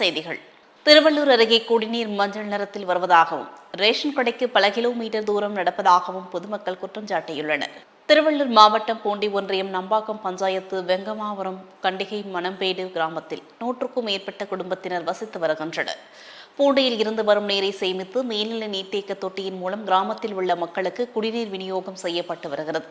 செய்திகள். திருவள்ளூர் அருகே குடிநீர் மஞ்சள் நிறத்தில் வருவதாகவும் ரேஷன் கடைக்கு பல கிலோமீட்டர் தூரம் நடப்பதாகவும் பொதுமக்கள் குற்றம் சாட்டியுள்ளனர். திருவள்ளூர் மாவட்டம் பூண்டி ஒன்றியம் நம்பாக்கம் பஞ்சாயத்து வெங்கமாவரம் கண்டிகை மணம்பேடு கிராமத்தில் நூற்றுக்கும் மேற்பட்ட குடும்பத்தினர் வசித்து வருகின்றனர். பூண்டையில் இருந்து வரும் நீரை சேமித்து மேல்நிலை நீர்த்தேக்க தொட்டியின் மூலம் கிராமத்தில் உள்ள மக்களுக்கு குடிநீர் விநியோகம் செய்யப்பட்டு வருகிறது.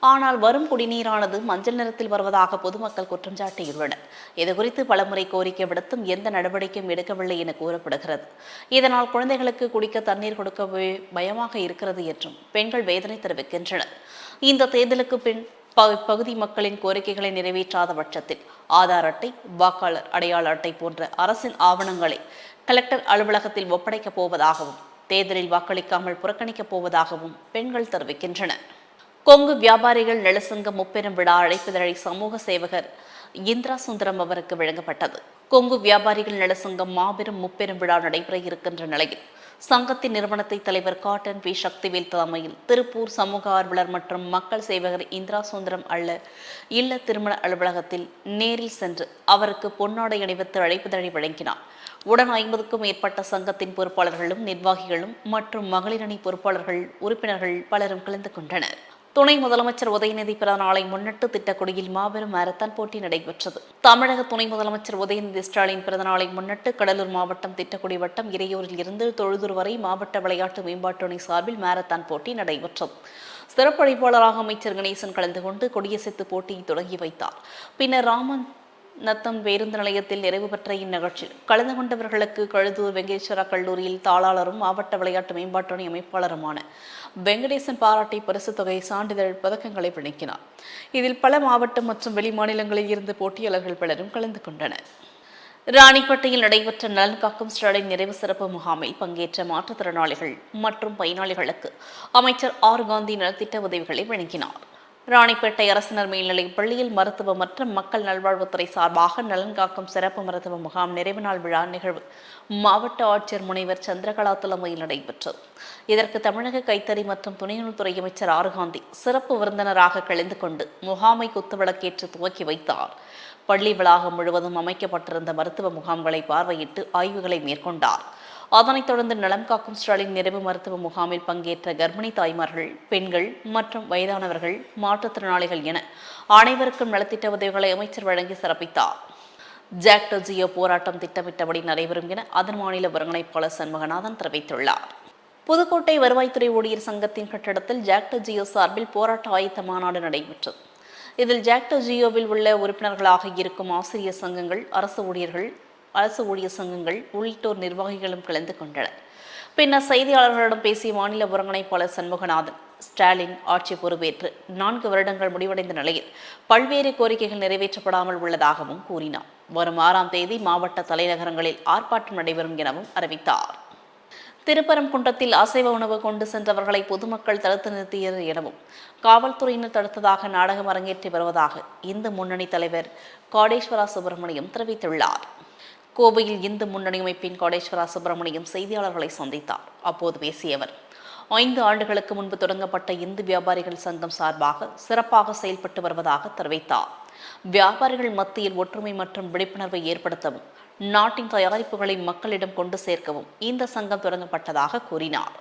ஆனால் வரும் குடிநீரானது மஞ்சள் நிறத்தில் வருவதாக பொதுமக்கள் குற்றம் சாட்டியுள்ளனர். இதுகுறித்து பலமுறை கோரிக்கை விடுத்தும் எந்த நடவடிக்கையும் எடுக்கவில்லை என கூறப்படுகிறது. இதனால் குழந்தைகளுக்கு குடிக்க தண்ணீர் கொடுக்கவே பயமாக இருக்கிறது என்றும் பெண்கள் வேதனை தெரிவிக்கின்றனர். இந்த தேர்தலுக்கு பின் ப- பகுதி மக்களின் கோரிக்கைகளை நிறைவேற்றாத பட்சத்தில் ஆதார் அட்டை வாக்காளர் அடையாள அட்டை போன்ற அரசின் ஆவணங்களை கலெக்டர் அலுவலகத்தில் ஒப்படைக்கப் போவதாகவும் தேர்தலில் வாக்களிக்காமல் புறக்கணிக்கப் போவதாகவும் பெண்கள் தெரிவிக்கின்றனர் கொங்கு வியாபாரிகள் நலசங்கம் முப்பெரும் விழா அழைப்பிதழை சமூக சேவகர் இந்திரா சுந்தரம் அவருக்கு வழங்கப்பட்டது. கொங்கு வியாபாரிகள் நலசங்கம் மாபெரும் முப்பெரும் விழா நடைபெற இருக்கின்ற நிலையில் சங்கத்தின் நிறுவனத்தை தலைவர் காட்டன் பி. சக்திவேல் தலைமையில் திருப்பூர் சமூக ஆர்வலர் மற்றும் மக்கள் சேவகர் இந்திரா சுந்தரம் அல்ல இல்ல திருமண அலுவலகத்தில் நேரில் சென்று அவருக்கு பொன்னாடை அணிவித்து அழைப்புதழை வழங்கினார். உடன் ஐம்பதுக்கும் மேற்பட்ட சங்கத்தின் பொறுப்பாளர்களும் நிர்வாகிகளும் மற்றும் மகளிரணி பொறுப்பாளர்கள் உறுப்பினர்கள் பலரும் கலந்து கொண்டனர். துணை முதலமைச்சர் உதயநிதி பிறந்த நாளை முன்னிட்டு திட்டக்குடியில் மாபெரும் மாரத்தான் போட்டி நடைபெற்றது. தமிழக துணை முதலமைச்சர் உதயநிதி ஸ்டாலின் பிறந்த நாளை முன்னிட்டு கடலூர் மாவட்டம் திட்டக்குடி வட்டம் இறையூரில் இருந்து தொழுதூர் வரை மாவட்ட விளையாட்டு மேம்பாட்டுணை சார்பில் மாரத்தான் போட்டி நடைபெற்றது. சிறப்பு அழைப்பாளராக அமைச்சர் கணேசன் கலந்து கொண்டு கொடியசைத்து போட்டியை தொடங்கி வைத்தார். பின்னர் ராமன் நத்தம் பேருந்து நிலையத்தில் நிறைவு பெற்ற இந்நிகழ்ச்சியில் கலந்து கொண்டவர்களுக்கு கழுதூர் வெங்கேஸ்வரா கல்லூரியில் தாளாளரும் மாவட்ட விளையாட்டு மேம்பாட்டுணை அமைப்பாளருமான வெங்கடேசன் பாராட்டி பரிசு தொகை சான்றிதழ் பதக்கங்களை வழங்கினார் இதில் பல மாவட்டம் மற்றும் வெளி மாநிலங்களில் இருந்து போட்டியாளர்கள் பலரும் கலந்து கொண்டனர். ராணிப்பேட்டையில் நடைபெற்ற நலன் காக்கும் ஸ்டாலின் நிறைவு சிறப்பு முகாமில் பங்கேற்ற மாற்றுத்திறனாளிகள் மற்றும் பயனாளிகளுக்கு அமைச்சர் ஆர் காந்தி நலத்திட்ட உதவிகளை வழங்கினார். ராணிப்பேட்டை அரசினர் மேல்நிலைப் பள்ளியில் மருத்துவ மற்றும் மக்கள் நல்வாழ்வுத்துறை சார்பாக நலன் காக்கும் சிறப்பு மருத்துவ முகாம் நிறைவு நாள் விழா நிகழ்வு. மாவட்ட ஆட்சியர் முனைவர் சந்திரகலா தலைமையில் நடைபெற்றது. இதற்கு தமிழக கைத்தறி மற்றும் துணைநூல்துறை அமைச்சர் ஆறுகாந்தி காந்தி சிறப்பு விருந்தினராக கலந்து கொண்டு முகாமை குத்துவிளக்கேற்று துவக்கி வைத்தார். பள்ளி வளாகம் முழுவதும் அமைக்கப்பட்டிருந்த மருத்துவ முகாம்களை பார்வையிட்டு ஆய்வுகளை மேற்கொண்டார். அதனைத் தொடர்ந்து நலம் காக்கும் ஸ்டாலின் நிறைவு மருத்துவ முகாமில் பங்கேற்ற கர்ப்பிணி தாய்மார்கள் பெண்கள் மற்றும் வயதானவர்கள் மாற்றுத்திறனாளிகள் என அனைவருக்கும் நலத்திட்ட உதவிகளை அமைச்சர் வழங்கி சிறப்பித்தார். ஜாக்டோ ஜியோ போராட்டம் திட்டமிட்டபடி நடைபெறும் என அதன் மாநில ஒருங்கிணைப்பாளர் சண்முகநாதன் தெரிவித்துள்ளார். புதுக்கோட்டை வருவாய்த்துறை ஊழியர் சங்கத்தின் கட்டடத்தில் ஜாக்டோ ஜியோ சார்பில் போராட்ட ஆயத்த மாநாடு நடைபெற்றது. இதில் ஜாக்டோ ஜியோவில் உள்ள உறுப்பினர்களாக இருக்கும் ஆசிரியர் சங்கங்கள் அரசு ஊழியர்கள் அரசு ஊழியர் சங்கங்கள் உள்ளிட்டோர் நிர்வாகிகளும் கலந்து கொண்டனர். பின்னர் செய்தியாளர்களிடம் பேசிய மாநில ஒருங்கிணைப்பாளர் சண்முகநாதன் ஸ்டாலின் ஆட்சி பொறுப்பேற்று நான்கு வருடங்கள் முடிவடைந்த நிலையில் பல்வேறு கோரிக்கைகள் நிறைவேற்றப்படாமல் உள்ளதாகவும் கூறினார். வரும் ஆறாம் தேதி மாவட்ட தலைநகரங்களில் ஆர்ப்பாட்டம் நடைபெறும் எனவும் அறிவித்தார். திருப்பரங்குன்றத்தில் அசைவ உணவு கொண்டு சென்றவர்களை பொதுமக்கள் தடுத்து நிறுத்தியது எனவும் காவல்துறையினர் தடுத்ததாக நாடகம் அரங்கேற்றி வருவதாக இந்து முன்னணி தலைவர் காடேஸ்வரா சுப்பிரமணியம் தெரிவித்துள்ளார். கோவையில் இந்து முன்னணி அமைப்பின் கோடேஸ்வரா சுப்பிரமணியம் செய்தியாளர்களை சந்தித்தார். அப்போது பேசிய அவர் ஐந்து ஆண்டுகளுக்கு முன்பு தொடங்கப்பட்ட இந்து வியாபாரிகள் சங்கம் சார்பாக சிறப்பாக செயல்பட்டு வருவதாக தெரிவித்தார். வியாபாரிகள் மத்தியில் ஒற்றுமை மற்றும் விழிப்புணர்வை ஏற்படுத்தவும் நாட்டின் தயாரிப்புகளை மக்களிடம் கொண்டு சேர்க்கவும் இந்த சங்கம் தொடங்கப்பட்டதாக கூறினார்.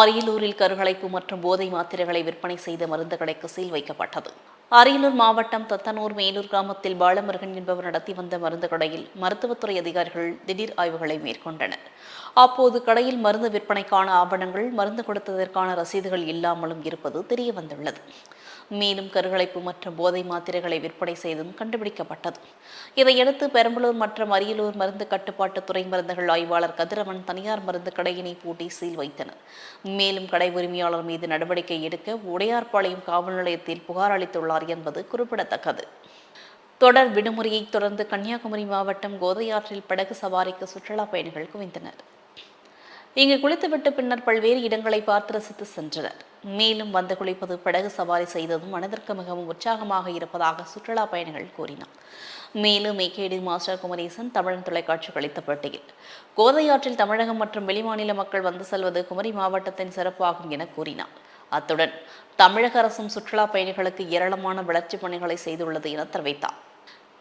அரியலூரில் கருகலைப்பு மற்றும் போதை மாத்திரைகளை விற்பனை செய்த மருந்து கடைக்கு சீல் வைக்கப்பட்டது. அரியலூர் மாவட்டம் தத்தனூர் மேலூர் கிராமத்தில் பாலமுருகன் என்பவர் நடத்தி வந்த மருந்து கடையில் மருத்துவத்துறை அதிகாரிகள் திடீர் ஆய்வுகளை மேற்கொண்டனர். அப்போது கடையில் மருந்து விற்பனைக்கான ஆவணங்கள் மருந்து கொடுத்ததற்கான ரசீதுகள் இல்லாமலும் இருப்பது தெரிய வந்துள்ளது மேலும் கருகலைப்பு மற்றும் போதை மாத்திரைகளை விற்பனை செய்தும் கண்டுபிடிக்கப்பட்டது. இதையடுத்து பெரம்பலூர் மற்றும் அரியலூர் மருந்து கட்டுப்பாட்டு துறை மருந்துகள் ஆய்வாளர் கதிரவன் தனியார் மருந்து கடையினை பூட்டி சீல் வைத்தனர். மேலும் கடை உரிமையாளர் மீது நடவடிக்கை எடுக்க உடையார்பாளையம் காவல் நிலையத்தில் புகார் அளித்துள்ளார் என்பது குறிப்பிடத்தக்கது. தொடர் விடுமுறையை தொடர்ந்து கன்னியாகுமரி மாவட்டம் கோதையாற்றில் படகு சவாரிக்கு சுற்றுலா பயணிகள் குவிந்தனர். இங்கு குளித்துவிட்டு பின்னர் பல்வேறு இடங்களை பார்த்து ரசித்து சென்றனர். மேலும் வந்து குளிப்பது படகு சவாரி செய்ததும் மனதிற்கு மிகவும் உற்சாகமாக இருப்பதாக சுற்றுலா பயணிகள் கூறினார். மேலும் ஏகேடி மாஸ்டர் குமரேசன் தமிழன் தொலைக்காட்சிக்கு அளித்த பேட்டியில் கோதையாற்றில் தமிழகம் மற்றும் வெளிமாநில மக்கள் வந்து செல்வது குமரி மாவட்டத்தின் சிறப்பாகும் என கூறினார். அத்துடன் தமிழக அரசும் சுற்றுலா பயணிகளுக்கு ஏராளமான வளர்ச்சிப் பணிகளை செய்துள்ளது என தெரிவித்தார்.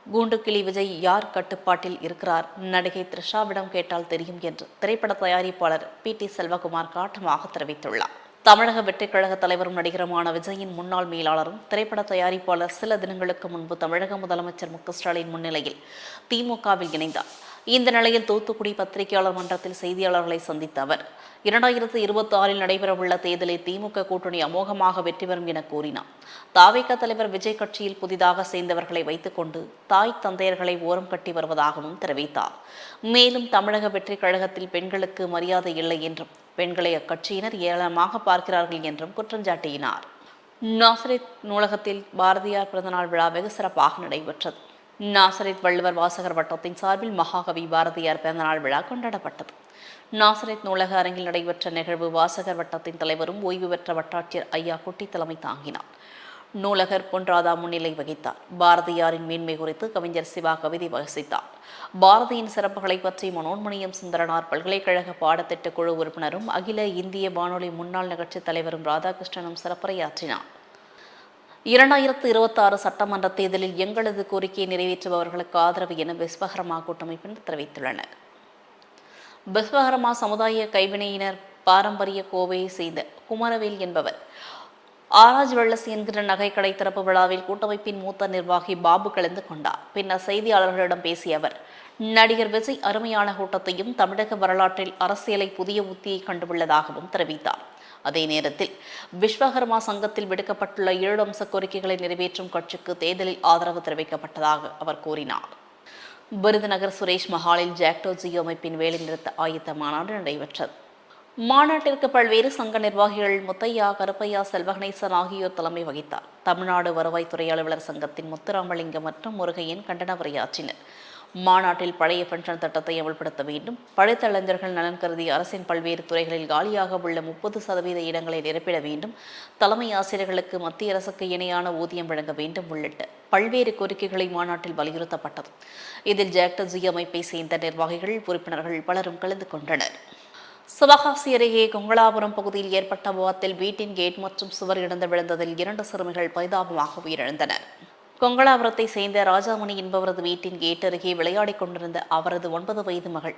கூண்டுக்கிளி விஜய் யார் கட்டுப்பாட்டில் இருக்கிறார்? நடிகை த்ரிஷாவிடம் கேட்டால் தெரியும் என்று திரைப்பட தயாரிப்பாளர் பி டி செல்வகுமார் காட்டமாக தெரிவித்துள்ளார். தமிழக வெற்றிக் கழக தலைவரும் நடிகருமான விஜயின் முன்னாள் மேலாளரும் திரைப்பட தயாரிப்பாளர் சில தினங்களுக்கு முன்பு தமிழக முதலமைச்சர் மு க ஸ்டாலின் முன்னிலையில் திமுகவில் இணைந்தார். இந்த நிலையில் தூத்துக்குடி பத்திரிகையாளர் மன்றத்தில் செய்தியாளர்களை சந்தித்த அவர் இரண்டாயிரத்து இருபத்தி ஆறில் நடைபெறவுள்ள தேர்தலை திமுக கூட்டணி அமோகமாக வெற்றி பெறும் என கூறினார். தாவேக தலைவர் விஜய் கட்சியில் புதிதாக சேர்ந்தவர்களை வைத்துக்கொண்டு தாய் தந்தையர்களை ஓரம் கட்டி வருவதாகவும் தெரிவித்தார். மேலும் தமிழக வெற்றி கழகத்தில் பெண்களுக்கு மரியாதை இல்லை என்றும் பெண்களை அக்கட்சியினர் ஏளனமாக பார்க்கிறார்கள் என்றும் குற்றஞ்சாட்டினார் நாசரித் நூலகத்தில் பாரதியார் பிறந்தநாள் விழா வெகு சிறப்பாக நடைபெற்றது. நாசரித் வள்ளுவர் வாசகர் வட்டத்தின் சார்பில் மகாகவி பாரதியார் பிறந்தநாள் விழா கொண்டாடப்பட்டது. நாசரித் நூலக அரங்கில் நடைபெற்ற நிகழ்வு வாசகர் வட்டத்தின் தலைவரும் ஓய்வு பெற்ற வட்டாட்சியர் ஐயா குட்டி தலைமை தாங்கினார். நூலகர் பொன்ராதா முன்னிலை வகித்தார். பாரதியாரின் மேன்மை குறித்து கவிஞர் சிவா கவிதை வகசித்தார். பாரதியின் சிறப்புகளை பற்றி மனோன்மணியம் சுந்தரனார் பல்கலைக்கழக பாடத்திட்ட குழு உறுப்பினரும் அகில இந்திய வானொலி முன்னாள் நிகழ்ச்சித் தலைவரும் ராதாகிருஷ்ணனும் சிறப்புரையாற்றினார். இரண்டாயிரத்து இருபத்தாறு சட்டமன்ற தேர்தலில் எங்களது கோரிக்கையை நிறைவேற்றுபவர்களுக்கு ஆதரவு என விஸ்வகர்மா கூட்டமைப்பினர் தெரிவித்துள்ளனர். பிஸ்வகர்மா சமுதாய கைவினையினர் பாரம்பரிய கோவையை செய்த குமரவேல் என்பவர் ஆராஜ் வெள்ளஸ் என்கிற நகைக்கடை திறப்பு விழாவில் கூட்டமைப்பின் மூத்த நிர்வாகி பாபு கலந்து கொண்டார். பின்னர் செய்தியாளர்களிடம் பேசிய அவர் நடிகர் விஜய் அருமையான கூட்டத்தையும் தமிழக வரலாற்றில் அரசியலை புதிய உத்தியை கண்டுள்ளதாகவும் தெரிவித்தார். அதே நேரத்தில் விஸ்வகர்மா சங்கத்தில் விடுக்கப்பட்டுள்ள ஏழு அம்ச கோரிக்கைகளை நிறைவேற்றும் கட்சிக்கு தேர்தலில் ஆதரவு தெரிவிக்கப்பட்டதாக அவர் கூறினார். விருதுநகர் சுரேஷ் மஹாலில் ஜாக்டோ ஜியோ அமைப்பின் வேலைநிறுத்த ஆயத்த மாநாடு நடைபெற்றது. மாநாட்டிற்கு பல்வேறு சங்க நிர்வாகிகள் முத்தையா கருப்பையா செல்வகணேசன் ஆகியோர் தலைமை வகித்தார். தமிழ்நாடு வருவாய்த்துறை அலுவலர் சங்கத்தின் முத்துராமலிங்கம் மற்றும் முருகையன் கண்டன உரையாற்றினர். மாநாட்டில் பழைய பென்ஷன் திட்டத்தை அமல்படுத்த வேண்டும். படித்த இளைஞர்கள் நலன் கருதி அரசின் பல்வேறு துறைகளில் காலியாக உள்ள முப்பது சதவீத இடங்களை நிரப்பிட வேண்டும். தலைமை ஆசிரியர்களுக்கு மத்திய அரசுக்கு இணையான ஊதியம் வழங்க வேண்டும் உள்ளிட்ட பல்வேறு கோரிக்கைகளை மாநாட்டில் வலியுறுத்தப்பட்டது. இதில் ஜாக்டர்ஜி அமைப்பை சேர்ந்த நிர்வாகிகள் உறுப்பினர்கள் பலரும் கலந்து கொண்டனர். சிவகாசி அருகே கொங்களாபுரம் பகுதியில் ஏற்பட்ட விபத்தில் வீட்டின் கேட் மற்றும் சுவர் இடந்து விழுந்ததில் இரண்டு சிறுமிகள் பரிதாபமாக உயிரிழந்தனர். கொங்களாபுரத்தை சேர்ந்த ராஜாமணி என்பவரது வீட்டின் கேட் அருகே விளையாடிக் கொண்டிருந்த அவரது ஒன்பது வயது மகள்.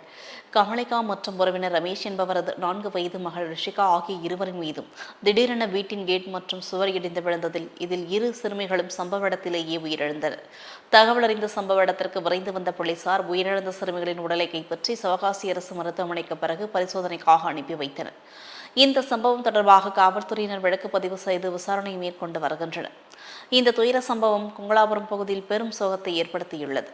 கமலிகா மற்றும் உறவினர் ரமேஷ் என்பவரது நான்கு வயது மகள் ரிஷிகா ஆகிய இருவரின் மீதும் திடீரென வீட்டின் கேட் மற்றும் சுவர் இடிந்து விழுந்ததில் இதில் இரு சிறுமிகளும் சம்பவ இடத்திலேயே உயிரிழந்தனர். தகவல் அறிந்த சம்பவ இடத்திற்கு விரைந்து வந்த போலீசார் உயிரிழந்த சிறுமிகளின் உடலை கைப்பற்றி சிவகாசி அரசு மருத்துவமனைக்கு பிறகு பரிசோதனைக்காக அனுப்பி வைத்தனர். இந்த சம்பவம் தொடர்பாக காவல்துறையினர் வழக்கு பதிவு செய்து விசாரணை மேற்கொண்டு வருகின்றனர். இந்த துயர சம்பவம் குங்களாபுரம் பகுதியில் பெரும் சோகத்தை ஏற்படுத்தியுள்ளது.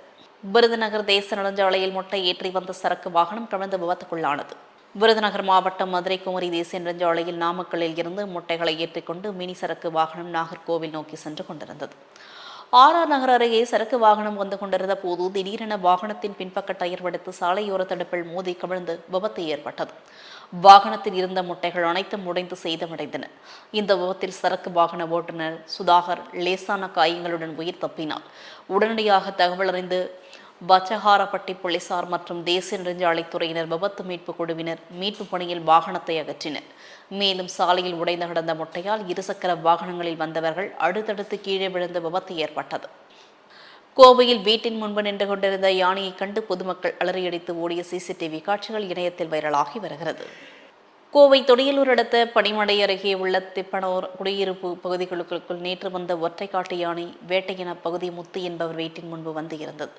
விருதுநகர் தேச நெடுஞ்சாலையில் முட்டை ஏற்றி வந்த சரக்கு வாகனம் கவிழ்ந்து விபத்துக்குள்ளானது. விருதுநகர் மாவட்டம் மதுரை குமரி தேசிய நெடுஞ்சாலையில் நாமக்கல்லில் இருந்து முட்டைகளை ஏற்றிக்கொண்டு மினி சரக்கு வாகனம் நாகர்கோவில் நோக்கி சென்று கொண்டிருந்தது. ஆர்ஆர் நகர் அருகே சரக்கு வாகனம் வந்து கொண்டிருந்த போது திடீரென வாகனத்தின் பின்பக்க டயர் வெடித்து சாலையோர தடுப்பில் மோதி கவிழ்ந்து விபத்து ஏற்பட்டது. வாகனத்தில் இருந்த முட்டைகள் அனைத்தும் உடைந்து சேதமடைந்தன. இந்த விபத்தில் சரக்கு வாகன ஓட்டுநர் சுதாகர் லேசான காயங்களுடன் உயிர் தப்பினார். உடனடியாக தகவல் அறிந்து பச்சகாரப்பட்டி போலீசார் மற்றும் தேசிய நெடுஞ்சாலைத்துறையினர் விபத்து மீட்பு குழுவினர் மீட்பு பணியில் வாகனத்தை அகற்றினர். மேலும் சாலையில் உடைந்து கிடந்த முட்டையால் இருசக்கர வாகனங்களில் வந்தவர்கள் அடுத்தடுத்து கீழே விழுந்து விபத்து ஏற்பட்டது. கோவையில் வீட்டின் முன்பு நின்று கொண்டிருந்த யானையை கண்டு பொதுமக்கள் அலறியடித்து ஓடிய சிசிடிவி காட்சிகள் இணையத்தில் வைரலாகி வருகிறது. கோவை தொடியலூர் அடுத்த பனிமடை அருகே உள்ள திப்பனூர் குடியிருப்பு பகுதிகளுக்குள் நேற்று வந்த ஒற்றைக்காட்டு யானை வேட்டையின பகுதி முத்து என்பவர் வீட்டின் முன்பு வந்து இருந்தது.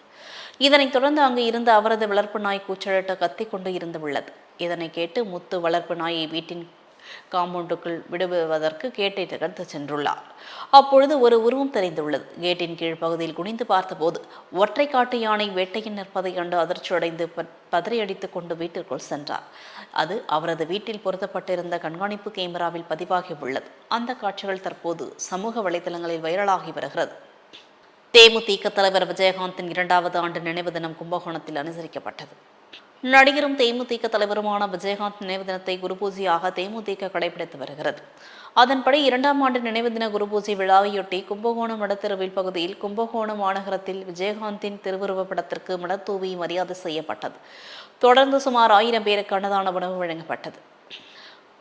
இதனைத் தொடர்ந்து அங்கு இருந்த அவரது வளர்ப்பு நாய் கூச்சலிட்ட கத்திக் கொண்டு இருந்து உள்ளது. இதனை கேட்டு முத்து வளர்ப்பு நாயை வீட்டின் காம்பவுண்டுக்குள் விடுவதற்கு கேட்டை தகர்த்து சென்றுள்ளார். அப்பொழுது ஒரு உருவம் தெரிந்துள்ளது. கேட்டின் கீழ் பகுதியில் குனிந்து பார்த்தபோது ஒற்றை காட்டு யானை வேட்டையின் நிற்பதை கண்டு அதிர்ச்சியடைந்து ப- பதறியடித்துக் கொண்டு வீட்டிற்குள் சென்றார். அது அவரது வீட்டில் பொருத்தப்பட்டிருந்த கண்காணிப்பு கேமராவில் பதிவாகி உள்ளது அந்த காட்சிகள் தற்போது சமூக வலைதளங்களில் வைரலாகி வருகிறது. தேமுதிக தலைவர் விஜயகாந்தின் இரண்டாவது ஆண்டு நினைவு தினம் கும்பகோணத்தில் அனுசரிக்கப்பட்டது. நடிகரும் தேமுதிக தலைவருமான விஜயகாந்த் நினைவு தினத்தை குருபூஜையாக தேமுதிக கடைபிடித்து வருகிறது. அதன்படி இரண்டாம் ஆண்டு நினைவு தின குருபூஜை விழாவையொட்டி கும்பகோணம் மடத்தெருவில் பகுதியில் கும்பகோணம் மாநகரத்தில் விஜயகாந்தின் திருவுருவப் படத்திற்கு மடத்தூவி மரியாதை செய்யப்பட்டது. தொடர்ந்து சுமார் ஆயிரம் பேருக்கு அன்னதான உணவு வழங்கப்பட்டது.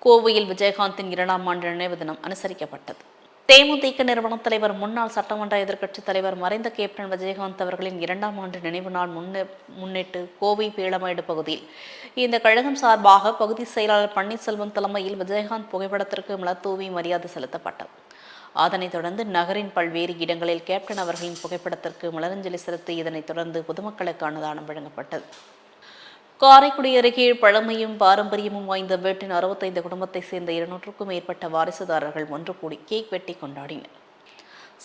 கோவையில் விஜயகாந்தின் இரண்டாம் ஆண்டு நினைவு தினம் அனுசரிக்கப்பட்டது. தேமுதிக நிறுவன தலைவர் முன்னாள் சட்டமன்ற எதிர்க்கட்சித் தலைவர் மறைந்த கேப்டன் விஜயகாந்த் அவர்களின் இரண்டாம் ஆண்டு நினைவு நாள் முன்னே முன்னிட்டு கோவை பீளமேடு பகுதியில். இந்த கழகம் சார்பாக பகுதி செயலாளர் பன்னீர்செல்வம் தலைமையில் விஜயகாந்த் புகைப்படத்திற்கு மலத்தூவி மரியாதை செலுத்தப்பட்டது. அதனைத் தொடர்ந்து நகரின் பல்வேறு இடங்களில் கேப்டன் அவர்களின் புகைப்படத்திற்கு மலரஞ்சலி செலுத்தி இதனைத் தொடர்ந்து பொதுமக்களுக்கு அன்னதானம் வழங்கப்பட்டது. காரைக்குடி அருகே பழமையும் பாரம்பரியமும் வாய்ந்த வீட்டின் அறுபத்தைந்து குடும்பத்தை சேர்ந்த இருநூற்றுக்கும் மேற்பட்ட வாரிசுதாரர்கள் ஒன்று கூடி கேக் வெட்டி கொண்டாடினர்.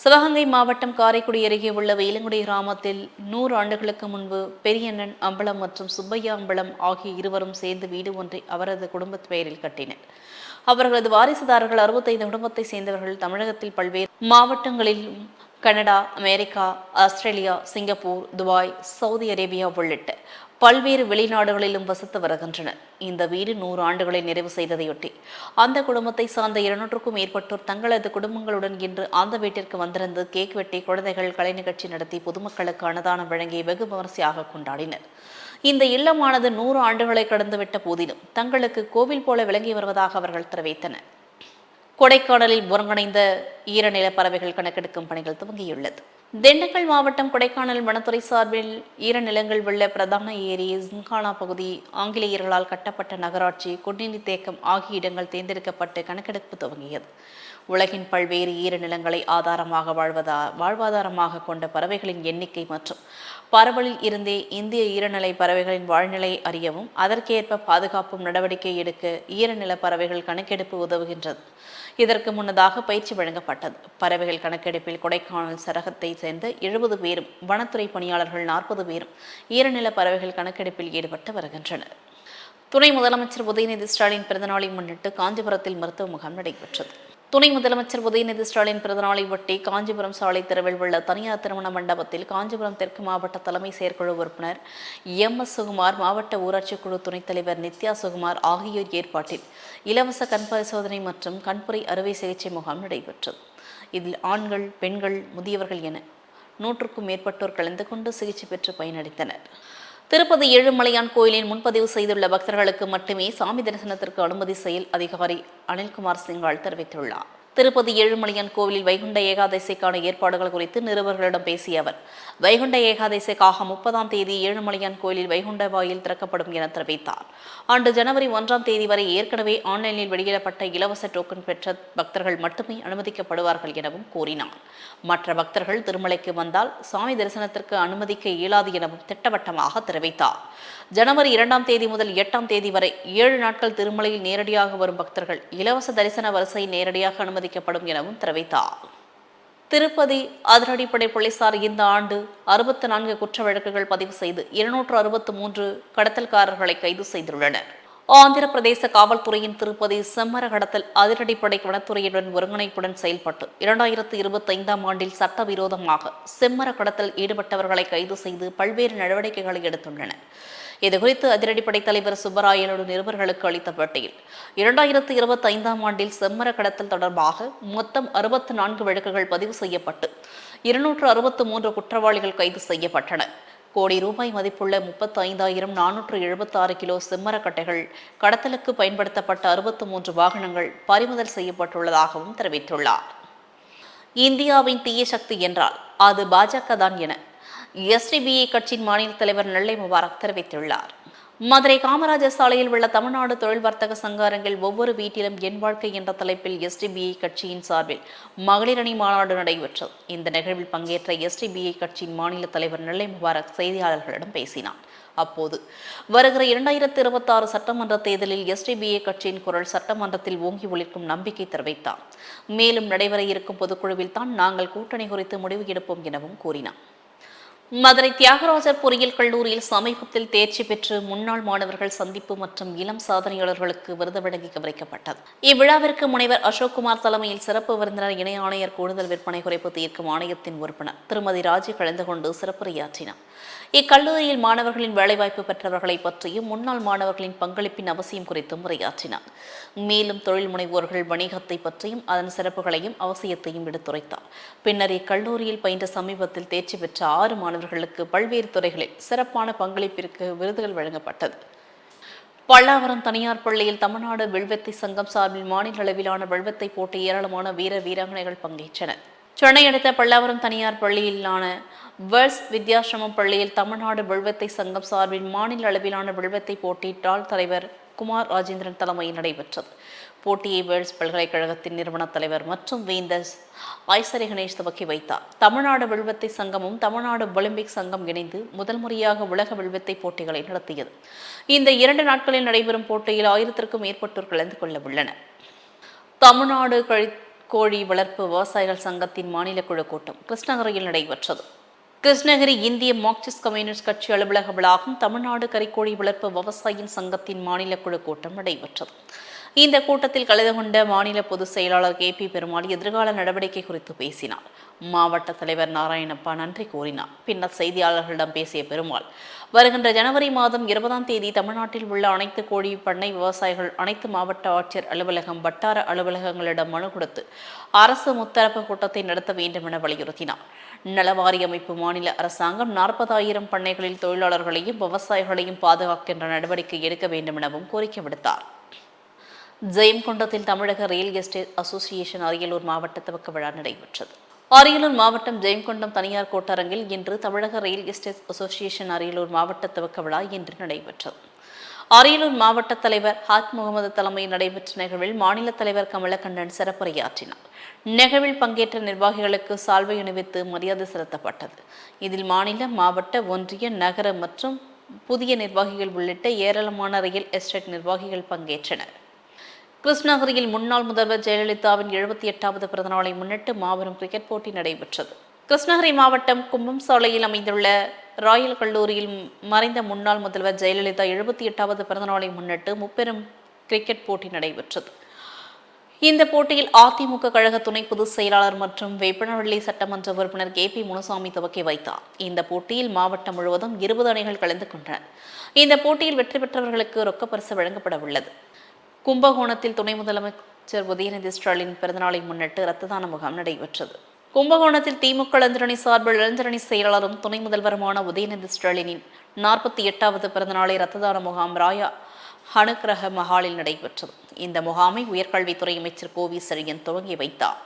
சிவகங்கை மாவட்டம் காரைக்குடி அருகே உள்ள வேலங்குடி கிராமத்தில் நூறு ஆண்டுகளுக்கு முன்பு பெரியண்ணன் அம்பலம் மற்றும் சுப்பையா அம்பலம் ஆகிய இருவரும் சேர்ந்து வீடு ஒன்றை அவரது குடும்ப பெயரில் கட்டினர். அவர்களது வாரிசுதாரர்கள் அறுபத்தைந்து குடும்பத்தை சேர்ந்தவர்கள் தமிழகத்தில் பல்வேறு மாவட்டங்களில் Canada America Australia Singapore Dubai Saudi Arabia உள்ளிட்ட பல்வேறு வெளிநாடுகளிலும் வசித்து வருகின்றனர். இந்த வீடு நூறு ஆண்டுகளை நிறைவு செய்ததையொட்டி அந்த குடும்பத்தை சார்ந்த இருநூற்றுக்கும் மேற்பட்டோர் தங்களது குடும்பங்களுடன் இன்று அந்த வீட்டிற்கு வந்திருந்து கேக் வெட்டி குழந்தைகள் கலை நிகழ்ச்சி நடத்தி பொதுமக்களுக்கு அன்னதானம் வழங்கி வெகு விமரிசையாக கொண்டாடினர். இந்த இல்லமானது நூறு ஆண்டுகளை கடந்துவிட்ட போதிலும் தங்களுக்கு கோவில் போல விளங்கி வருவதாக அவர்கள் தெரிவித்தனர். கொடைக்கானலில் ஒருங்கிணைந்த ஈரநில பறவைகள் கணக்கெடுக்கும் பணிகள் துவங்கியுள்ளது. திண்டுக்கல் மாவட்டம் கொடைக்கானல் வனத்துறை சார்பில் ஈரநிலங்கள் உள்ள பிரதான ஏரி ஜிங்கானா பகுதி ஆங்கிலேயர்களால் கட்டப்பட்ட நகராட்சி குடிநீர் தேக்கம் ஆகிய இடங்கள் தேர்ந்தெடுக்கப்பட்டு கணக்கெடுப்பு துவங்கியது. உலகின் பல்வேறு ஈரநிலங்களை ஆதாரமாக வாழ்வதா வாழ்வாதாரமாக கொண்ட பறவைகளின் எண்ணிக்கை மற்றும் பரவலில் இருந்தே இந்திய ஈரநிலை பறவைகளின் வாழ்நிலை அறியவும் அதற்கேற்ப பாதுகாப்பும் நடவடிக்கை எடுக்க ஈரநில பறவைகள் கணக்கெடுப்பு உதவுகின்றது. இதற்கு முன்னதாக பயிற்சி வழங்கப்பட்டது. பறவைகள் கணக்கெடுப்பில் கொடைக்கானல் சரகத்தை சேர்ந்த எழுபது பேரும் வனத்துறை பணியாளர்கள் நாற்பது பேரும் ஈரநில பறவைகள் கணக்கெடுப்பில் ஈடுபட்டு வருகின்றனர். துணை முதலமைச்சர் உதயநிதி ஸ்டாலின் பிறந்தநாளை முன்னிட்டு காஞ்சிபுரத்தில் மருத்துவ முகாம் நடைபெற்றது. துணை முதலமைச்சர் உதயநிதி ஸ்டாலின் பிறந்தநாளை ஒட்டி காஞ்சிபுரம் சாலை தெருவில் உள்ள தனியார் திருமண மண்டபத்தில் காஞ்சிபுரம் தெற்கு மாவட்ட தலைமை செயற்குழு உறுப்பினர் எம் எஸ் சுகுமார் மாவட்ட ஊராட்சி குழு துணைத் தலைவர் நித்யா சுகுமார் ஆகியோர் ஏற்பாட்டில் இலவச கண் பரிசோதனை மற்றும் கண்புரை அறுவை சிகிச்சை முகாம் நடைபெற்றது. இதில் ஆண்கள் பெண்கள் முதியவர்கள் என நூற்றுக்கும் மேற்பட்டோர் கலந்து கொண்டு சிகிச்சை பெற்று பயனடைந்தனர். திருப்பதி ஏழுமலையான் கோயிலில் முன்பதிவு செய்துள்ள பக்தர்களுக்கு மட்டுமே சாமி தரிசனத்திற்கு அனுமதி செயல் அதிகாரி அனில்குமார் சிங்கால் தெரிவித்துள்ளார். திருப்பதி ஏழுமலையான் கோவிலில் வைகுண்ட ஏகாதசிக்கான ஏற்பாடுகள் குறித்து நிருபர்களிடம் பேசிய அவர் வைகுண்ட ஏகாதசிக்காக முப்பதாம் தேதி ஏழுமலையான் கோயிலில் வைகுண்ட வாயில் திறக்கப்படும் என தெரிவித்தார். ஆண்டு ஜனவரி ஒன்றாம் தேதி வரை ஏற்கனவே ஆன்லைனில் வெளியிடப்பட்ட இலவச டோக்கன் பெற்ற பக்தர்கள் மட்டுமே அனுமதிக்கப்படுவார்கள் எனவும் கூறினார். மற்ற பக்தர்கள் திருமலைக்கு வந்தால் சாமி தரிசனத்திற்கு அனுமதிக்க இயலாது எனவும் திட்டவட்டமாக தெரிவித்தார். ஜனவரி இரண்டாம் தேதி முதல் எட்டாம் தேதி வரை ஏழு நாட்கள் திருமலையில் நேரடியாக வரும் பக்தர்கள் இலவச தரிசன வரிசையில் நேரடியாக அனுமதிக்கப்படும் எனவும் தெரிவித்தார். திருப்பதி அதிரடிப்படை போலீசார் இந்த ஆண்டு அறுபத்தி நான்கு குற்ற வழக்குகள் பதிவு செய்து இருநூற்று அறுபத்து மூன்று கடத்தல்காரர்களை கைது செய்துள்ளனர். ஆந்திர பிரதேச காவல்துறையின் திருப்பதி செம்மர கடத்தல் அதிரடிப்படை வனத்துறையுடன் ஒருங்கிணைப்புடன் செயல்பட்டு இரண்டாயிரத்து இருபத்தி ஐந்தாம் ஆண்டில் சட்டவிரோதமாக செம்மர கடத்தல் ஈடுபட்டவர்களை கைது செய்து பல்வேறு நடவடிக்கைகளை எடுத்துள்ளன இதுகுறித்து அதிரடிப்படை தலைவர் சுப்பராயனோடு நிருபர்களுக்கு அளித்த பேட்டியில் இரண்டாயிரத்து இருபத்தி ஐந்தாம் ஆண்டில் செம்மர கடத்தல் தொடர்பாக மொத்தம் அறுபத்தி நான்கு வழக்குகள் பதிவு செய்யப்பட்டு இருநூற்று அறுபத்து மூன்று குற்றவாளிகள் கைது செய்யப்பட்டனர் கோடி ரூபாய் மதிப்புள்ள முப்பத்தி ஐந்தாயிரம் நானூற்று எழுபத்தாறு கிலோ செம்மரக்கட்டைகள் கடத்தலுக்கு பயன்படுத்தப்பட்ட அறுபத்து மூன்று வாகனங்கள் பறிமுதல் செய்யப்பட்டுள்ளதாகவும் தெரிவித்துள்ளார். இந்தியாவின் தீய சக்தி என்றால் அது பாஜக தான் என எஸ்டிபிஐ கட்சியின் மாநில தலைவர் நெல்லை முபாரக் தெரிவித்துள்ளார். மதுரை காமராஜர் சாலையில் உள்ள தமிழ்நாடு தொழில் வர்த்தக சங்க அரங்கில் ஒவ்வொரு வீட்டிலும் என் வாழ்க்கை என்ற தலைப்பில் எஸ்டிபிஐ கட்சியின் சார்பில் மகளிர் அணி மாநாடு நடைபெற்றது. இந்த நிகழ்வில் பங்கேற்ற எஸ்டிபிஐ கட்சியின் மாநில தலைவர் நெல்லை முபாரக் செய்தியாளர்களிடம் பேசினார். அப்போது வருகிற இரண்டாயிரத்தி இருபத்தி ஆறு சட்டமன்ற தேர்தலில் எஸ்டிபிஏ கட்சியின் குரல் சட்டமன்றத்தில் ஓங்கி ஒழிக்கும் நம்பிக்கை தெரிவித்தார். மேலும் நடைபெற இருக்கும் பொதுக்குழுவில் தான் நாங்கள் கூட்டணி குறித்து முடிவு எடுப்போம் எனவும் கூறினார். மதுரை தியாகராஜர் பொறியியல் கல்லூரியில் சமீபத்தில் தேர்ச்சி பெற்று முன்னாள் மாணவர்கள் சந்திப்பு மற்றும் இளம் சாதனையாளர்களுக்கு விருது வழங்கி கவனிக்கப்பட்டது. இவ்விழாவிற்கு முனைவர் அசோக்குமார் தலைமையில் சிறப்பு விருந்தினர் இணை ஆணையர் கூடுதல் விற்பனை குறைப்பு தீர்க்கும் ஆணையத்தின் உறுப்பினர் திருமதி ராஜி கலந்து கொண்டு சிறப்புரையாற்றினார். இக்கல்லூரியில் மாணவர்களின் வேலைவாய்ப்பு பெற்றவர்களை பற்றியும் முன்னாள் மாணவர்களின் பங்களிப்பின் அவசியம் குறித்தும் உரையாற்றினார். மேலும் தொழில் முனைவோர்கள் வணிகத்தை பற்றியும் அதன் சிறப்புகளையும் அவசியத்தையும் எடுத்துரைத்தார். பின்னர் இக்கல்லூரியில் பயின்ற சமீபத்தில் தேர்ச்சி பெற்ற ஆறு மாணவர்களுக்கு பல்வேறு துறைகளில் சிறப்பான பங்களிப்பிற்கு விருதுகள் வழங்கப்பட்டது. பல்லாவரம் தனியார் பள்ளியில் தமிழ்நாடு வில்வெத்தி சங்கம் சார்பில் மாநில அளவிலான வில்வத்தை போட்டி ஏராளமான வீர வீராங்கனைகள் பங்கேற்றனர். சென்னை அடுத்த பல்லாவரம் தனியார் பள்ளியிலான வேர்ல்ஸ் வித்யாசிரமம் பள்ளியில் தமிழ்நாடு வில்வத்தை சங்கம் சார்பில் மாநில அளவிலான வில்வத்தை போட்டி டால் தலைவர் குமார் ராஜேந்திரன் தலைமையில் நடைபெற்றது. போட்டியை வேர்ல்ஸ் பல்கலைக்கழகத்தின் நிறுவன தலைவர் மற்றும் வேந்தர் ஐசரி கணேஷ் துவக்கி வைத்தார். தமிழ்நாடு வில்வத்தை சங்கமும் தமிழ்நாடு ஒலிம்பிக் சங்கம் இணைந்து முதல் முறையாக உலக வில்வத்தை போட்டிகளை நடத்தியது. இந்த இரண்டு நாட்களில் நடைபெறும் போட்டியில் ஆயிரத்திற்கும் மேற்பட்டோர் கலந்து கொள்ள உள்ளனர் தமிழ்நாடு கழி கோழி வளர்ப்பு விவசாயிகள் சங்கத்தின் மாநில குழு கூட்டம் கிருஷ்ணகிரியில் நடைபெற்றது. கிருஷ்ணகிரி இந்திய மார்க்சிஸ்ட் கம்யூனிஸ்ட் கட்சி அலுவலக வளாகம் தமிழ்நாடு கறிக்கோழி வளர்ப்பு விவசாயியின் சங்கத்தின் மாநில குழு கூட்டம் நடைபெற்றது. இந்த கூட்டத்தில் கலந்து கொண்ட மாநில பொதுச் செயலாளர் கே பி பெருமாள் எதிர்கால நடவடிக்கை குறித்து பேசினார். மாவட்ட தலைவர் நாராயணப்பா நன்றி கூறினார். பின்னர் செய்தியாளர்களிடம் பேசிய பெருமாள் வருகின்ற ஜனவரி மாதம் இருபதாம் தேதி தமிழ்நாட்டில் உள்ள அனைத்து கோழி பண்ணை விவசாயிகள் அனைத்து மாவட்ட ஆட்சியர் அலுவலகம் வட்டார அலுவலகங்களிடம் மனு கொடுத்து அரசு முத்தரப்பு கூட்டத்தை நடத்த வேண்டும் என வலியுறுத்தினார். நலவாரி அமைப்பு மாநில அரசாங்கம் நாற்பதாயிரம் பண்ணைகளில் தொழிலாளர்களையும் விவசாயிகளையும் பாதுகாக்கின்ற நடவடிக்கை எடுக்க வேண்டும் எனவும் கோரிக்கை விடுத்தார். ஜெயம்கொண்டத்தில் தமிழக ரியல் எஸ்டேட் அசோசியேஷன் அரியலூர் மாவட்ட துவக்க விழா நடைபெற்றது. அரியலூர் மாவட்டம் ஜெயம்கொண்டம் தனியார் கோட்டரங்கில் இன்று தமிழக ரயில் எஸ்டேட் அசோசியேஷன் அரியலூர் மாவட்ட துவக்க விழா இன்று நடைபெற்றது. அரியலூர் மாவட்ட தலைவர் ஹாத் முகமது தலைமையில் நடைபெற்ற நிகழ்வில் மாநில தலைவர் கமலக்கண்ணன் சிறப்புரையாற்றினார். நிகழ்வில் பங்கேற்ற நிர்வாகிகளுக்கு சால்வை அணிவித்து மரியாதை செலுத்தப்பட்டது. இதில் மாநில மாவட்ட ஒன்றிய நகர மற்றும் புதிய நிர்வாகிகள் உள்ளிட்ட ஏராளமான ரியல் எஸ்டேட் நிர்வாகிகள் பங்கேற்றனர். கிருஷ்ணகிரியில் முன்னாள் முதல்வர் ஜெயலலிதாவின் எழுபத்தி எட்டாவது பிறந்தநாளை முன்னிட்டு மாபெரும் கிரிக்கெட் போட்டி நடைபெற்றது. கிருஷ்ணகிரி மாவட்டம் கும்பம் சாலையில் அமைந்துள்ள ராயல் கல்லூரியில் மறைந்த முன்னாள் முதல்வர் ஜெயலலிதா எழுபத்தி எட்டாவது பிறந்தநாளை முன்னிட்டு முப்பெரும் கிரிக்கெட் போட்டி நடைபெற்றது. இந்த போட்டியில் அதிமுக கழக துணை பொதுச் செயலாளர் மற்றும் வேப்பனவள்ளி சட்டமன்ற உறுப்பினர் கே பி முனுசாமி துவக்கி வைத்தார். இந்த போட்டியில் மாவட்டம் முழுவதும் இருபது அணிகள் கலந்து கொண்டன. இந்த போட்டியில் வெற்றி பெற்றவர்களுக்கு ரொக்க பரிசு வழங்கப்பட உள்ளது. கும்பகோணத்தில் துணை முதலமைச்சர் உதயநிதி ஸ்டாலின் பிறந்தநாளை முன்னிட்டு ரத்ததான முகாம் நடைபெற்றது. கும்பகோணத்தில் திமுக இளைஞரணி சார்பில் இளைஞரணி செயலாளரும் துணை முதல்வருமான உதயநிதி ஸ்டாலினின் நாற்பத்தி எட்டாவது பிறந்தநாளை ரத்ததான முகாம் ராயா அனுக்கிரக மஹாலில் நடைபெற்றது. இந்த முகாமை உயர்கல்வித்துறை அமைச்சர் கோவி செழியன் துவங்கி வைத்தார்.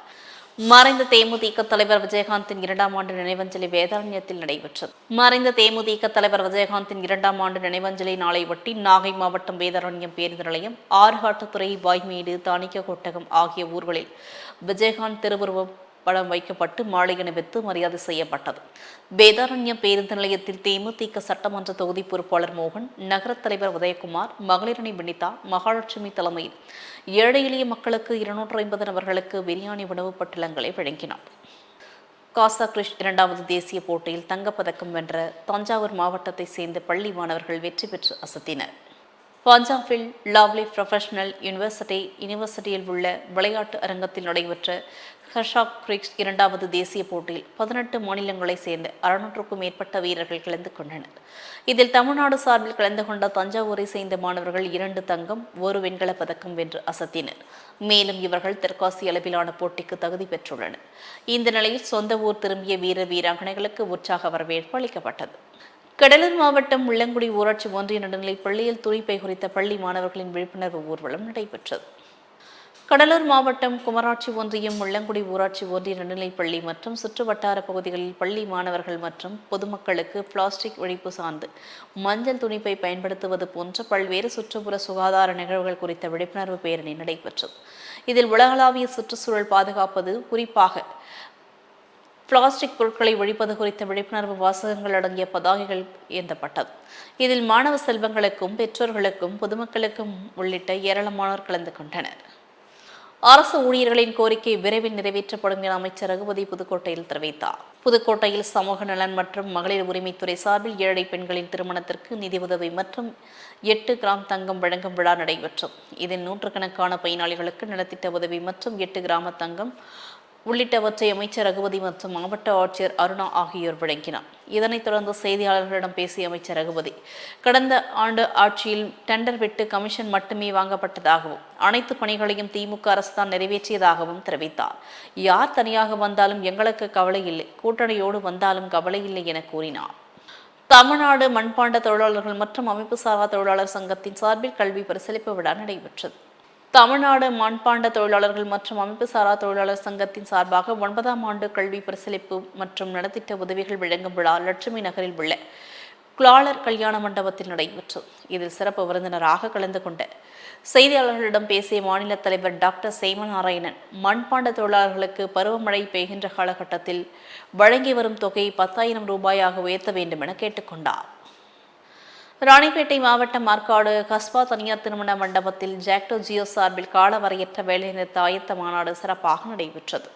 மறைந்த தேமுதிக தலைவர் விஜயகாந்தின் இரண்டாம் ஆண்டு நினைவஞ்சலி வேதாரண்யத்தில் நடைபெற்றது. மறைந்த தேமுதிக தலைவர் விஜயகாந்தின் இரண்டாம் ஆண்டு நினைவஞ்சலி நாளை ஒட்டி நாகை மாவட்டம் வேதாரண்யம் பேருந்து நிலையம் ஆறுகாட்டுத்துறை வாய்மேடு தானிக்க கொட்டகம் ஆகிய ஊர்களில் விஜயகாந்த் திருவுருவம் படம் வைக்கப்பட்டு மாலை அணிவித்து மரியாதை செய்யப்பட்டது. வேதாரண்யம் பேருந்து நிலையத்தில் தேமுதிக சட்டமன்ற தொகுதி பொறுப்பாளர் மோகன் நகர தலைவர் உதயகுமார் மகளிரணி வினிதா மகாலட்சுமி தலைமையில் ஏழை எளிய மக்களுக்கு இருநூற்று ஐம்பது நபர்களுக்கு பிரியாணி உணவு பட்டலங்களை வழங்கினார். காசா கிரிஷ் இரண்டாவது தேசிய போட்டியில் தங்கப்பதக்கம் வென்ற தஞ்சாவூர் மாவட்டத்தை சேர்ந்த பள்ளி மாணவர்கள் வெற்றி பெற்று அசத்தினர். பஞ்சாபில் லாவ்லி ப்ரொஃபஷனல் யூனிவர்சிட்டி யூனிவர்சிட்டியில் உள்ள விளையாட்டு அரங்கத்தில் நடைபெற்ற ஹர்ஷாக் கிரிக்ஸ் இரண்டாவது தேசிய போட்டியில் பதினெட்டு மாநிலங்களைச் சேர்ந்த அறுநூற்றுக்கும் மேற்பட்ட வீரர்கள் கலந்து கொண்டனர். இதில் தமிழ்நாடு சார்பில் கலந்து கொண்ட தஞ்சாவூரை சேர்ந்த மாணவர்கள் இரண்டு தங்கம் ஒரு வெண்கலப் பதக்கம் வென்று அசத்தினர். மேலும் இவர்கள் தெற்காசிய அளவிலான போட்டிக்கு தகுதி பெற்றுள்ளனர். இந்த நிலையில் சொந்த ஊர் திரும்பிய வீர வீராங்கனைகளுக்கு உற்சாக வரவேற்பு அளிக்கப்பட்டது. கடலூர் மாவட்டம் முள்ளங்குடி ஊராட்சி ஒன்றிய நடுநிலைப் பள்ளியில் துணிப்பை குறித்த பள்ளி மாணவர்களின் விழிப்புணர்வு ஊர்வலம் நடைபெற்றது. கடலூர் மாவட்டம் குமராட்சி ஒன்றியம் முள்ளங்குடி ஊராட்சி ஒன்றிய நடுநிலைப்பள்ளி மற்றும் சுற்றுவட்டார பகுதிகளில் பள்ளி மாணவர்கள் மற்றும் பொதுமக்களுக்கு பிளாஸ்டிக் ஒழிப்பு சார்ந்து மஞ்சள் துணிப்பை பயன்படுத்துவது போன்ற பல்வேறு சுற்றுப்புற சுகாதார நிகழ்வுகள் குறித்த விழிப்புணர்வு பேரணி நடைபெற்றது. இதில் உலகளாவிய சுற்றுச்சூழல் பாதுகாப்பது குறிப்பாக பிளாஸ்டிக் பொருட்களை ஒழிப்பது குறித்த விழிப்புணர்வு வாசகங்கள் அடங்கிய பதாகைகள் ஏந்தப்பட்டது. இதில் மாணவ செல்வங்களுக்கும் பெற்றோர்களுக்கும் பொதுமக்களுக்கும் உள்ளிட்ட ஏராளமானோர் கலந்து கொண்டனர். அரசு ஊழியர்களின் கோரிக்கை விரைவில் நிறைவேற்றப்படும் என அமைச்சர் ரகுபதி புதுக்கோட்டையில் தெரிவித்தார். புதுக்கோட்டையில் சமூக நலன் மற்றும் மகளிர் உரிமைத்துறை சார்பில் ஏழை பெண்களின் திருமணத்திற்கு நிதி உதவி மற்றும் எட்டு கிராம் தங்கம் வழங்கும் விழா நடைபெற்றது. இதில் நூற்றுக்கணக்கான பயனாளிகளுக்கு நலத்திட்ட உதவி மற்றும் எட்டு கிராம தங்கம் உள்ளிட்டவற்றை அமைச்சர் ரகுபதி மற்றும் மாவட்ட ஆட்சியர் அருணா ஆகியோர் வழங்கினார் இதனைத் தொடர்ந்து செய்தியாளர்களிடம் பேசிய அமைச்சர் ரகுபதி கடந்த ஆண்டு ஆட்சியில் டெண்டர் விட்டு கமிஷன் மட்டுமே வாங்கப்பட்டதாகவும் அனைத்து பணிகளையும் திமுக அரசு தான் நிறைவேற்றியதாகவும் தெரிவித்தார். யார் தனியாக வந்தாலும் எங்களுக்கு கவலை இல்லை கூட்டணியோடு வந்தாலும் கவலை இல்லை என கூறினார். தமிழ்நாடு மண்பாண்ட தொழிலாளர்கள் மற்றும் அமைப்பு சாரா தொழிலாளர் சங்கத்தின் சார்பில் கல்வி பரிசளிப்பு விழா நடைபெற்றது. தமிழ்நாடு மண்பாண்ட தொழிலாளர்கள் மற்றும் அமைப்பு சாரா தொழிலாளர் சங்கத்தின் சார்பாக ஒன்பதாம் ஆண்டு கல்வி பரிசளிப்பு மற்றும் நலத்திட்ட உதவிகள் வழங்கும் விழா லட்சுமி நகரில் உள்ள குளாளர் கல்யாண மண்டபத்தில் நடைபெற்றது. இதில் சிறப்பு விருந்தினராக கலந்து கொண்ட செய்தியாளர்களிடம் பேசிய மாநில தலைவர் டாக்டர் சேமநாராயணன் மண்பாண்ட தொழிலாளர்களுக்கு பருவமழை பெய்கின்ற காலகட்டத்தில் வழங்கி வரும் தொகையை பத்தாயிரம் ரூபாயாக உயர்த்த வேண்டும் என கேட்டுக்கொண்டார். ராணிப்பேட்டை மாவட்டம் மார்க்காடு கஸ்பா தனியார் திருமண மண்டபத்தில் ஜாக்டோ ஜியோ சார்பில் காலவரையற்ற வேலைநிறுத்த ஆயத்த மாநாடு சிறப்பாக நடைபெற்றது.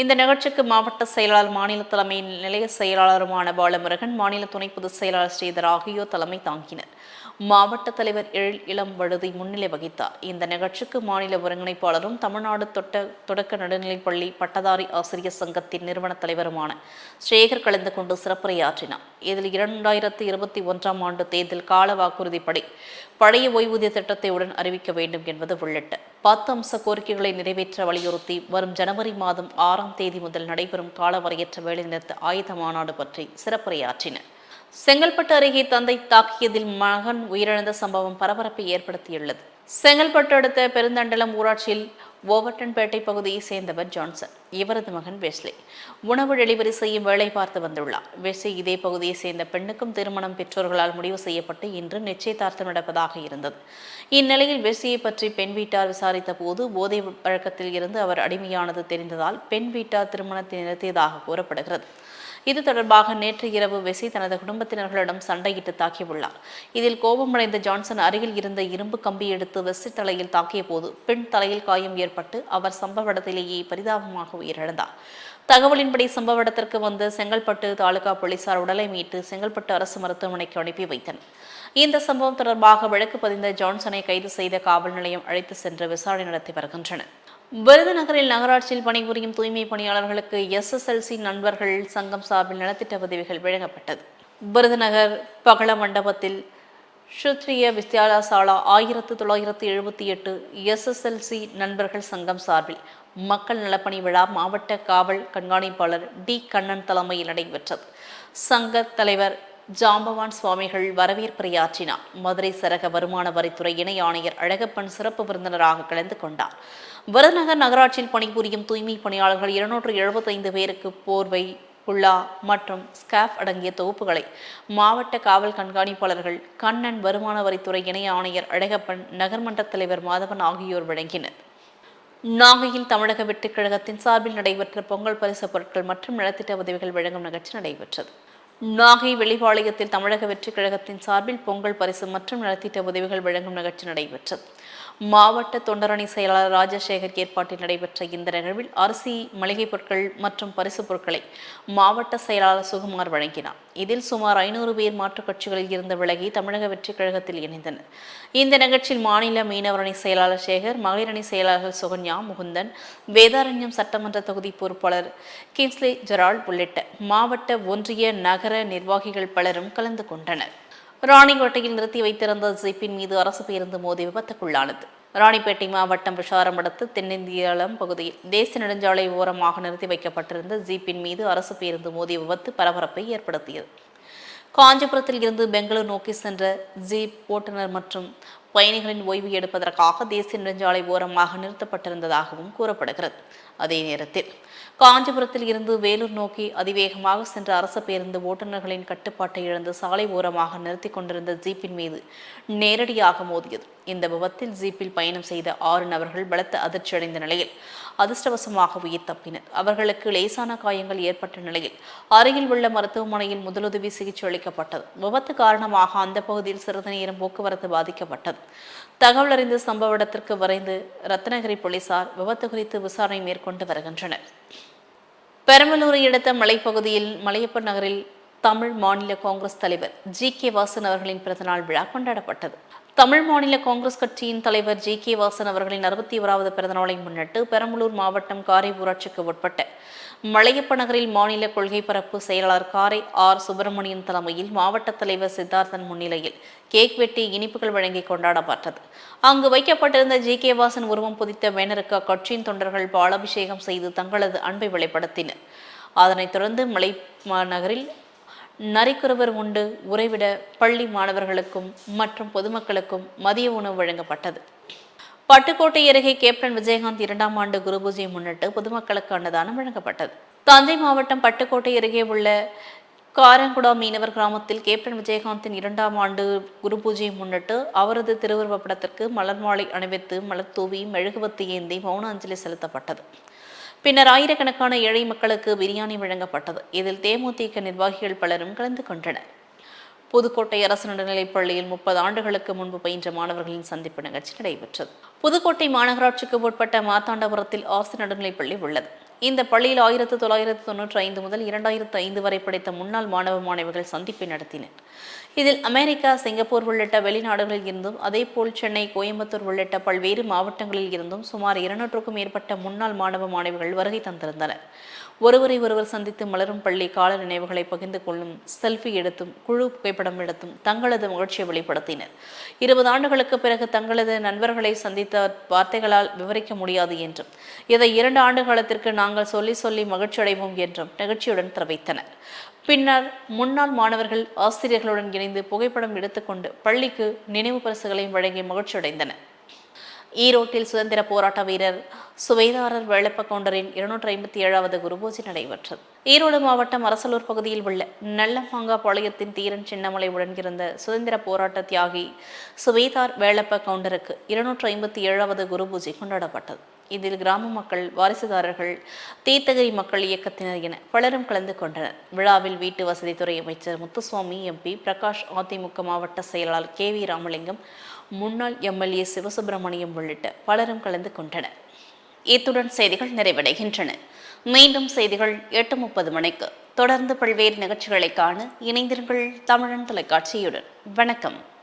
இந்த நிகழ்ச்சிக்கு மாவட்ட செயலாளர் மாநில தலைமை நிலைய செயலாளருமான பாலமுருகன் மாநில துணை பொதுச் செயலாளர் ஸ்ரீதர் ஆகியோர் தலைமை தாங்கினர். மாவட்ட தலைவர் எழில் இளம் வழுதி முன்னிலை வகித்தார். இந்த நிகழ்ச்சிக்கு மாநில ஒருங்கிணைப்பாளரும் தமிழ்நாடு தொட்ட தொடக்க நடுநிலைப்பள்ளி பட்டதாரி ஆசிரியர் சங்கத்தின் நிறுவன தலைவருமான சேகர் கலந்து கொண்டு சிறப்புரையாற்றினார். இதில் இரண்டாயிரத்து இருபத்தி ஒன்றாம் ஆண்டு தேர்தல் கால வாக்குறுதிப்படி பழைய ஓய்வூதிய திட்டத்தை உடன் அறிவிக்க வேண்டும் என்பது உள்ளிட்ட பத்து அம்ச கோரிக்கைகளை நிறைவேற்ற வலியுறுத்தி வரும் ஜனவரி மாதம் ஆறாம் தேதி முதல் நடைபெறும் காலவரையற்ற வேலைநிறுத்த ஆயுத மாநாடு பற்றி சிறப்புரையாற்றினர். செங்கல்பட்டு அருகே தந்தை தாக்கியதில் மகன் உயிரிழந்த சம்பவம் பரபரப்பை ஏற்படுத்தியுள்ளது. செங்கல்பட்டு அடுத்த பெருந்தண்டலம் ஊராட்சியில் ஓவர்டன்பேட்டை பகுதியை சேர்ந்தவர் ஜான்சன். இவரது மகன் வெஸ்லி. உணவு டெலிவரி செய்யும் வேலை பார்த்து வந்துள்ளார். வெஸ்லி இதே பகுதியை சேர்ந்த பெண்ணுக்கும் திருமணம் பெற்றோர்களால் முடிவு செய்யப்பட்டு இன்று நிச்சயதார்த்தம் நடப்பதாக இருந்தது. இந்நிலையில் வெஸ்லியை பற்றி பெண் வீட்டார் விசாரித்த போது போதை பழக்கத்தில் இருந்து அவர் அடிமையானது தெரிந்ததால் பெண் வீட்டார் திருமணத்தை நிறுத்தியதாக கூறப்படுகிறது. இது தொடர்பாக நேற்று இரவு வெசி தனது குடும்பத்தினர்களிடம் சண்டையிட்டு தாக்கியுள்ளார். இதில் கோபமடைந்த ஜான்சன் அருகில் இருந்த இரும்பு கம்பி எடுத்து வெசி தலையில் தாக்கிய போது பெண் தலையில் காயம் ஏற்பட்டு அவர் சம்பவ இடத்திலேயே பரிதாபமாக உயிரிழந்தார். தகவலின்படி சம்பவ இடத்திற்கு வந்த செங்கல்பட்டு தாலுகா போலீசார் உடலை மீட்டு செங்கல்பட்டு அரசு மருத்துவமனைக்கு அனுப்பி வைத்தனர். இந்த சம்பவம் தொடர்பாக வழக்கு பதிந்த ஜான்சனை கைது செய்த காவல் நிலையம் அழைத்து சென்று விசாரணை நடத்தி வருகின்றனர். விருதுநகரில் நகராட்சியில் பணிபுரியும் தூய்மை பணியாளர்களுக்கு எஸ்எஸ்எல்சி நண்பர்கள் சங்கம் சார்பில் நலத்திட்ட உதவிகள் வழங்கப்பட்டது. விருதுநகர் பகல மண்டபத்தில் ஸ்ருத்ரிய வித்யாலா சாலா ஆயிரத்து தொள்ளாயிரத்து எழுபத்தி எட்டு எஸ்எஸ்எல்சி நண்பர்கள் சங்கம் சார்பில் மக்கள் நலப்பணி விழா மாவட்ட காவல் கண்காணிப்பாளர் டி கண்ணன் தலைமையில் நடைபெற்றது. சங்க தலைவர் ஜாம்பவான் சுவாமிகள் வரவேற்புரையாற்றினார். மதுரை சரக வருமான வரித்துறை இணை ஆணையர் அழகப்பன் சிறப்பு விருந்தினராக கலந்து கொண்டார். விருதுநகர் நகராட்சியில் பணிபுரியும் தூய்மை பணியாளர்கள் இருநூற்று எழுபத்தைந்து பேருக்கு போர்வை குல்லா மற்றும் ஸ்காஃப் அடங்கிய தொகுப்புகளை மாவட்ட காவல் கண்காணிப்பாளர்கள் கண்ணன் வருமான வரித்துறை இணை ஆணையர் அழகப்பன் நகர்மன்ற தலைவர் மாதவன் ஆகியோர் வழங்கினர். நாகையில் தமிழக வெட்டுக்கழகத்தின் சார்பில் நடைபெற்ற பொங்கல் பரிசு பொருட்கள் மற்றும் நலத்திட்ட உதவிகள் வழங்கும் நிகழ்ச்சி நடைபெற்றது. நாகை வெளிப்பாளையத்தில் தமிழக வெற்றிக் கழகத்தின் சார்பில் பொங்கல் பரிசு மற்றும் நலத்திட்ட உதவிகள் வழங்கும் நிகழ்ச்சி நடைபெற்றது. மாவட்ட தொண்டரணி செயலாளர் ராஜசேகர் ஏற்பாட்டில் நடைபெற்ற இந்த நிகழ்வில் அரிசி மளிகைப் பொருட்கள் மற்றும் பரிசு பொருட்களை மாவட்ட செயலாளர் சுகுமார் வழங்கினார். இதில் சுமார் ஐநூறு பேர் மாற்றுக் கட்சிகளில் இருந்து விலகி தமிழக வெற்றிக் கழகத்தில் இணைந்தனர். இந்த நிகழ்ச்சியில் மாநில மீனவரணி செயலாளர் சேகர் மகளிரணி செயலாளர் சுகன்யா முகுந்தன் வேதாரண்யம் சட்டமன்ற தொகுதி பொறுப்பாளர் கிங்ஸ்லி ஜெரால்ட் உள்ளிட்ட மாவட்ட ஒன்றிய நகர நிர்வாகிகள் பலரும் கலந்து கொண்டனர். ராணிக்கோட்டையில் நிறுத்தி வைத்திருந்த ஜீப்பின் மீது அரசு பேருந்து மோதி விபத்துக்குள்ளானது. ராணிப்பேட்டை மாவட்டம் விஷாரம் அடுத்து தென்னிந்தியாளம் பகுதியில் தேசிய நெடுஞ்சாலை ஓரமாக நிறுத்தி வைக்கப்பட்டிருந்த ஜீப்பின் மீது அரசு பேருந்து மோதிய விபத்து பரபரப்பை ஏற்படுத்தியது. காஞ்சிபுரத்தில் இருந்து பெங்களூர் நோக்கி சென்ற ஜீப் ஓட்டுநர் மற்றும் பயணிகளின் ஓய்வு எடுப்பதற்காக தேசிய நெடுஞ்சாலை ஓரமாக நிறுத்தப்பட்டிருந்ததாகவும் கூறப்படுகிறது. அதே நேரத்தில் காஞ்சிபுரத்தில் இருந்து வேலூர் நோக்கி அதிவேகமாக சென்ற அரசு பேருந்து ஓட்டுநர்களின் கட்டுப்பாட்டை இழந்து சாலை ஓரமாக நிறுத்தி கொண்டிருந்த ஜீப்பின் மீது நேரடியாக மோதியது. இந்த விபத்தில் ஜீப்பில் பயணம் செய்த ஆறு நபர்கள் பலத்த அதிர்ச்சியடைந்த நிலையில் அதிர்ஷ்டவசமாக உயிர் தப்பினர். அவர்களுக்கு லேசான காயங்கள் ஏற்பட்ட நிலையில் அருகில் உள்ள மருத்துவமனையில் முதலுதவி சிகிச்சை அளிக்கப்பட்டது. விபத்து காரணமாக அந்த பகுதியில் சிறிது நேரம் போக்குவரத்து பாதிக்கப்பட்டது. தகவல் அறிந்த சம்பவ இடத்திற்கு விரைந்து ரத்னகிரி போலீசார் விபத்து குறித்து விசாரணை மேற்கொண்டு வருகின்றனர். பெரம்பலூரை அடுத்த மலைப்பகுதியில் மலையப்பர் நகரில் தமிழ் மாநில காங்கிரஸ் தலைவர் ஜி கே வாசன் அவர்களின் பிறந்தநாள் விழா கொண்டாடப்பட்டது. தமிழ் மாநில காங்கிரஸ் கட்சியின் தலைவர் ஜி கே வாசன் அவர்களின் அறுபத்தி ஓராவது பிறந்தநாளை முன்னிட்டு பெரம்பலூர் மாவட்டம் காரை ஊராட்சிக்கு உட்பட்ட மலையப்ப நகரில் மாநில கொள்கை பரப்பு செயலாளர் காரை ஆர். சுப்பிரமணியன் தலைமையில் மாவட்ட தலைவர் சித்தார்த்தன் முன்னிலையில் கேக் வெட்டி இனிப்புகள் வழங்கி கொண்டாடப்பட்டது. அங்கு வைக்கப்பட்டிருந்த ஜி. கே. வாசன் உருவம் புதித்த பேனருக்கு அக்கட்சியின் தொண்டர்கள் பாலாபிஷேகம் செய்து தங்களது அன்பை வெளிப்படுத்தினர். அதனைத் தொடர்ந்து மலை நகரில் நரிக்குறவர் உண்டு உறைவிட பள்ளி மாணவர்களுக்கும் மற்றும் பொதுமக்களுக்கும் மதிய உணவு வழங்கப்பட்டது. பட்டுக்கோட்டை அருகே கேப்டன் விஜயகாந்த் இரண்டாம் ஆண்டு குருபூஜையை முன்னிட்டு பொதுமக்களுக்கு அன்னதானம் வழங்கப்பட்டது. தஞ்சை மாவட்டம் பட்டுக்கோட்டை அருகே உள்ள காரங்குடா மீனவர் கிராமத்தில் கேப்டன் விஜயகாந்தின் இரண்டாம் ஆண்டு குரு பூஜையை முன்னிட்டு அவரது திருவுருவப் படத்திற்கு மலர் மாலை அணிவித்து மலர் தூவி மெழுகுவத்தி ஏந்தி மௌன அஞ்சலி செலுத்தப்பட்டது. பின்னர் ஆயிரக்கணக்கான ஏழை மக்களுக்கு பிரியாணி வழங்கப்பட்டது. இதில் தேமுதிக நிர்வாகிகள் பலரும் கலந்து கொண்டனர். புதுக்கோட்டை அரசு நடுநிலைப் பள்ளியில் முப்பது ஆண்டுகளுக்கு முன்பு பயின்ற மாணவர்களின் சந்திப்பு நிகழ்ச்சி நடைபெற்றது. புதுக்கோட்டை மாநகராட்சிக்கு உட்பட்ட மாத்தாண்டபுரத்தில் அரசு நடுநிலைப் பள்ளி உள்ளது. இந்த பள்ளியில் ஆயிரத்து தொள்ளாயிரத்து தொன்னூற்றி ஐந்து முதல் இரண்டாயிரத்து ஐந்து வரை படித்த முன்னாள் மாணவ மாணவிகள் சந்திப்பை நடத்தினர். இதில் அமெரிக்கா சிங்கப்பூர் உள்ளிட்ட வெளிநாடுகளில் இருந்தும் அதேபோல் சென்னை கோயம்புத்தூர் உள்ளிட்ட பல்வேறு மாவட்டங்களில் இருந்தும் சுமார் இருநூற்றுக்கும் மேற்பட்ட முன்னாள் மாணவ மாணவிகள் வருகை தந்திருந்தனர். ஒருவரை ஒருவர் சந்தித்து மலரும் பள்ளி கால நினைவுகளை பகிர்ந்து கொள்ளும் செல்ஃபி எடுத்தும் குழு புகைப்படம் எடுத்தும் தங்களது மகிழ்ச்சியை வெளிப்படுத்தினர். இருபது ஆண்டுகளுக்கு பிறகு தங்களது நண்பர்களை சந்தித்த வார்த்தைகளால் விவரிக்க முடியாது என்றும் இதை இரண்டு ஆண்டு காலத்திற்கு நாங்கள் சொல்லி சொல்லி மகிழ்ச்சி அடைவோம் என்றும் நிகழ்ச்சியுடன் தெரிவித்தனர். பின்னர் முன்னாள் மாணவர்கள் ஆசிரியர்களுடன் இணைந்து புகைப்படம் எடுத்துக்கொண்டு பள்ளிக்கு நினைவு பரிசுகளையும் வழங்கி மகிழ்ச்சியடைந்தனர். ஈரோட்டில் சுதந்திர போராட்ட வீரர் சுவேதாரர் வேளப்ப கவுண்டரின் இருநூற்றி ஐம்பத்தி ஏழாவது குருபூஜை நடைபெற்றது. ஈரோடு மாவட்டம் அரசலூர் பகுதியில் உள்ள நல்லமாங்கா பாளையத்தின் தீரன் சின்னமலை உடன் இருந்த சுதந்திர போராட்ட தியாகி சுவேதார் வேளப்ப கவுண்டருக்கு இருநூற்றி ஐம்பத்தி ஏழாவது குருபூஜை கொண்டாடப்பட்டது. இதில் கிராம மக்கள் வாரிசுதாரர்கள் தீர்த்தகிரி மக்கள் இயக்கத்தினர் என பலரும் கலந்து கொண்டனர். விழாவில் வீட்டு வசதித்துறை அமைச்சர் முத்துசுவாமி எம்பி பிரகாஷ் அதிமுக மாவட்ட செயலாளர் கே வி ராமலிங்கம் முன்னாள் எம்எல்ஏ சிவசுப்பிரமணியம் உள்ளிட்ட பலரும் கலந்து கொண்டனர். இத்துடன் செய்திகள் நிறைவடைகின்றன. மீண்டும் செய்திகள் எட்டு முப்பது மணிக்கு. தொடர்ந்து பல்வேறு நிகழ்ச்சிகளை காண இணைந்திருங்கள் தமிழன் தொலைக்காட்சியுடன். வணக்கம்.